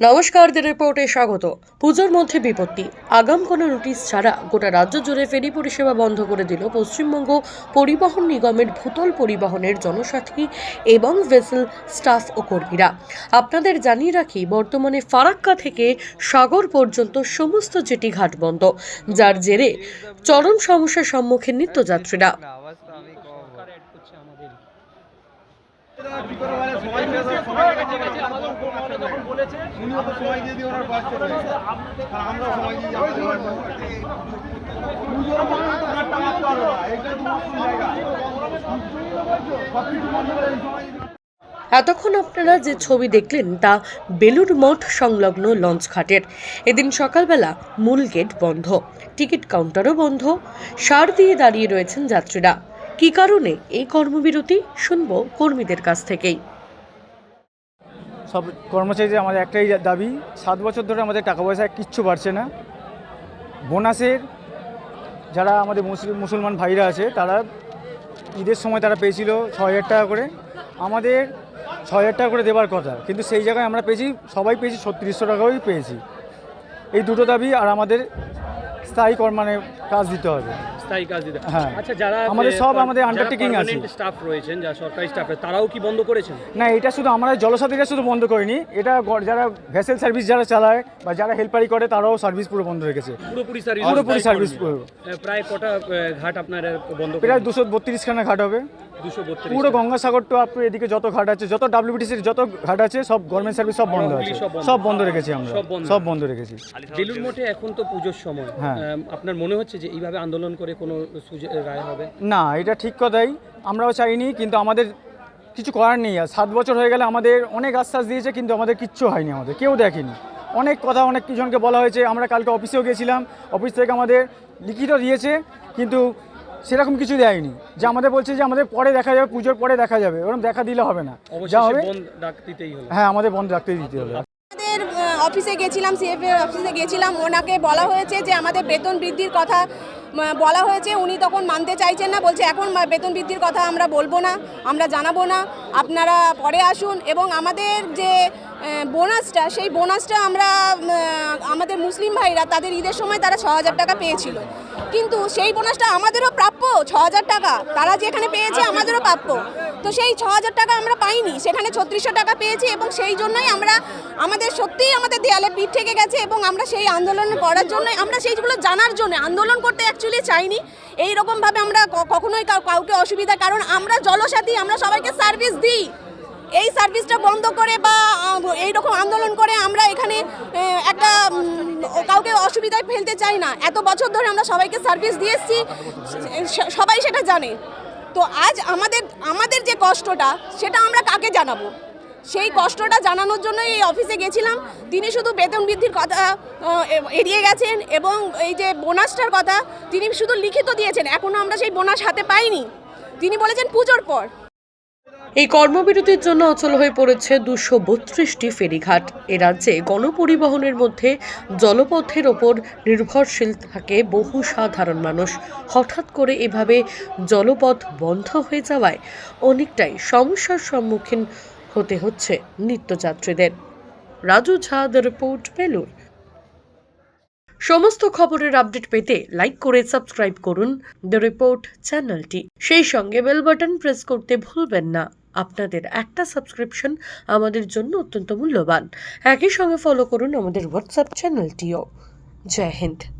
নমস্কার দি রিপোর্টে স্বাগত। পুজোর মধ্যে বিপত্তি। আগাম কোনো নোটিশ ছাড়া গোটা রাজ্য জুড়ে ফেরি পরিষেবা বন্ধ করে দিল পশ্চিমবঙ্গ পরিবহন নিগমের ভূতল পরিবহনের জনসাথী এবং ভেসেল স্টাফ ও কর্মীরা। আপনাদের জানিয়ে রাখি, বর্তমানে ফারাক্কা থেকে সাগর পর্যন্ত সমস্ত জেটি ঘাট বন্ধ, যার জেরে চরম সমস্যার সম্মুখীন নিত্যযাত্রীরা। এতক্ষণ আপনারা যে ছবি দেখলেন তা বেলুর মঠ সংলগ্ন লঞ্চ ঘাটের এদিন সকালবেলা মূল গেট বন্ধ। টিকিট কাউন্টারও বন্ধ। সার দিয়ে দাঁড়িয়ে রয়েছেন যাত্রীরা। কী কারণে এই কর্মবিরতি, শুনব কর্মীদের কাছ থেকেই। সব কর্মচারীদের আমাদের একটাই দাবি, সাত বছর ধরে আমাদের টাকা পয়সা কিচ্ছু বাড়ছে না। বোনাসের যারা আমাদের মুসলমান ভাইরা আছে, তারা ঈদের সময় তারা পেয়েছিল ছ হাজার টাকা করে। আমাদের ছ হাজার টাকা করে দেওয়ার কথা, কিন্তু সেই জায়গায় আমরা পেয়েছি, সবাই পেয়েছি ছত্রিশশো টাকাই পেয়েছি। এই দুটো দাবি আর আমাদের স্থায়ী কর মানে কাজ দিতে হবে। স্থায়ী কাজ দিতে হ্যাঁ। আচ্ছা যারা আমাদের সব আমাদের undertaking আছে। স্টাফ রয়েছেন যারা সরকারি স্টাফ তারাও কি বন্ধ করেছেন? না এটা শুধু আমরা জলসাথীরা শুধু বন্ধ করিনি এটা যারা ভেসেল সার্ভিস যারা চালায় বা যারা হেল্পারি করে তারাও সার্ভিস পুরো বন্ধ রেখেছে। পুরোপুরি সার্ভিস পুরোপুরি সার্ভিস প্রায় কটা ঘাট আপনার বন্ধ প্রায় দুশো বত্রিশখানা ঘাট হবে। পুরো গঙ্গাসাগর টু আপ এদিকে যত ঘাট আছে যত ডাব্লিউবিটিসির যত ঘাট আছে সব গভর্নমেন্ট সার্ভিস সব বন্ধ আছে। সব বন্ধ। সব বন্ধ রেখেছি আমরা। সব বন্ধ। রেখেছি। বেলুর মঠে এখন তো পুজোর সময়। হ্যাঁ। আপনার মনে হচ্ছে যে এইভাবে আন্দোলন করে কোনো রায় হবে? না এটা ঠিক কথাই। আমরাও চাইনি কিন্তু আমাদের কিছু করার নেই। আর সাত বছর হয়ে গেলে আমাদের অনেক আশ্বাস দিয়েছে কিন্তু আমাদের কিচ্ছু হয়নি আমাদের কেউ দেখেনি। অনেক কথা অনেক কিছুজনকে বলা হয়েছে। আমরা কালকে অফিসেও গেছিলাম। অফিস থেকে আমাদের লিখিত দিয়েছে কিন্তু সেরকম কিছু দেয়নি। যে আমাদের বলছে যে আমাদের পরে দেখা যাবে পুজোর পরে দেখা যাবে। ওরকম দেখা দিলে হবে না। যা হবে হ্যাঁ আমাদের বন্ধ রাখতে দিতে হবে। আমাদের অফিসে গেছিলাম সিএফ এর অফিসে গেছিলাম। ওনাকে বলা হয়েছে যে আমাদের বেতন বৃদ্ধির কথা বলা হয়েছে। উনি তখন মানতে চাইছেন না বলছে এখন বেতন বৃদ্ধির কথা আমরা বলব না আমরা জানাব না। আপনারা পরে আসুন এবং আমাদের যে বোনাসটা সেই বোনাসটা আমরা আমাদের মুসলিম ভাইরা তাদের ঈদের সময় তারা ছ হাজার টাকা পেয়েছিল। কিন্তু সেই বোনাসটা আমাদেরও প্রাপ্য ছ হাজার টাকা। তারা যেখানে পেয়েছে আমাদেরও প্রাপ্য। তো সেই ছ হাজার টাকা আমরা পাইনি, সেখানে ছত্রিশশো টাকা পেয়েছি এবং সেই জন্যই আমরা, আমাদের সত্যিই আমাদের দেয়ালে পিঠ থেকে গেছে এবং আমরা সেই আন্দোলন করার জন্য আমরা সেইগুলো জানার জন্য আন্দোলন করতে অ্যাকচুয়ালি চাইনি। এই রকমভাবে আমরা কখনোই কাউ- কাউকে অসুবিধা, কারণ আমরা জলসাথী, আমরা সবাইকে সার্ভিস দিই। এই সার্ভিসটা বন্ধ করে বা এই রকম আন্দোলন করে আমরা এখানে একটা কাউকে অসুবিধায় ফেলতে চাই না। এত বছর ধরে আমরা সবাইকে সার্ভিস দিয়ে এসেছি সবাই সেটা জানে। তো আজ আমাদের আমাদের যে কষ্টটা, সেটা আমরা কাকে জানাব? সেই কষ্টটা জানানোর জন্য এই অফিসে গেছিলাম। তিনি শুধু বেতন বৃদ্ধির কথা এড়িয়ে গেছেন এবং এই যে বোনাসটার কথা, তিনি শুধু লিখিত দিয়েছেন। এখনও আমরা সেই বোনাস হাতে পাইনি। তিনি বলেছেন পুজোর পর। এই কর্মবিরতির জন্য অচল হয়ে পড়েছে দুশো বত্রিশটি ফেরিঘাট। এ রাজ্যে গণপরিবহনের মধ্যে জলপথের ওপর নির্ভরশীল থাকে বহু সাধারণ মানুষ। হঠাৎ করে এভাবে জলপথ বন্ধ হয়ে যাওয়ায় অনেকটাই সমস্যার সম্মুখীন হতে হচ্ছে নিত্যযাত্রীদের। রাজু ঝা দ্য রিপোর্ট বেলুর সমস্ত খবরের আপডেট পেতে লাইক করে সাবস্ক্রাইব করুন। দ্য রিপোর্ট চ্যানেলটি। সেই সঙ্গে বেল বাটন প্রেস করতে ভুলবেন না। আপনাদের একটা সাবস্ক্রিপশন আমাদের জন্য অত্যন্ত মূল্যবান। একই সঙ্গে ফলো করুন আমাদের হোয়াটসঅ্যাপ চ্যানেলটিও জয় হিন্দ।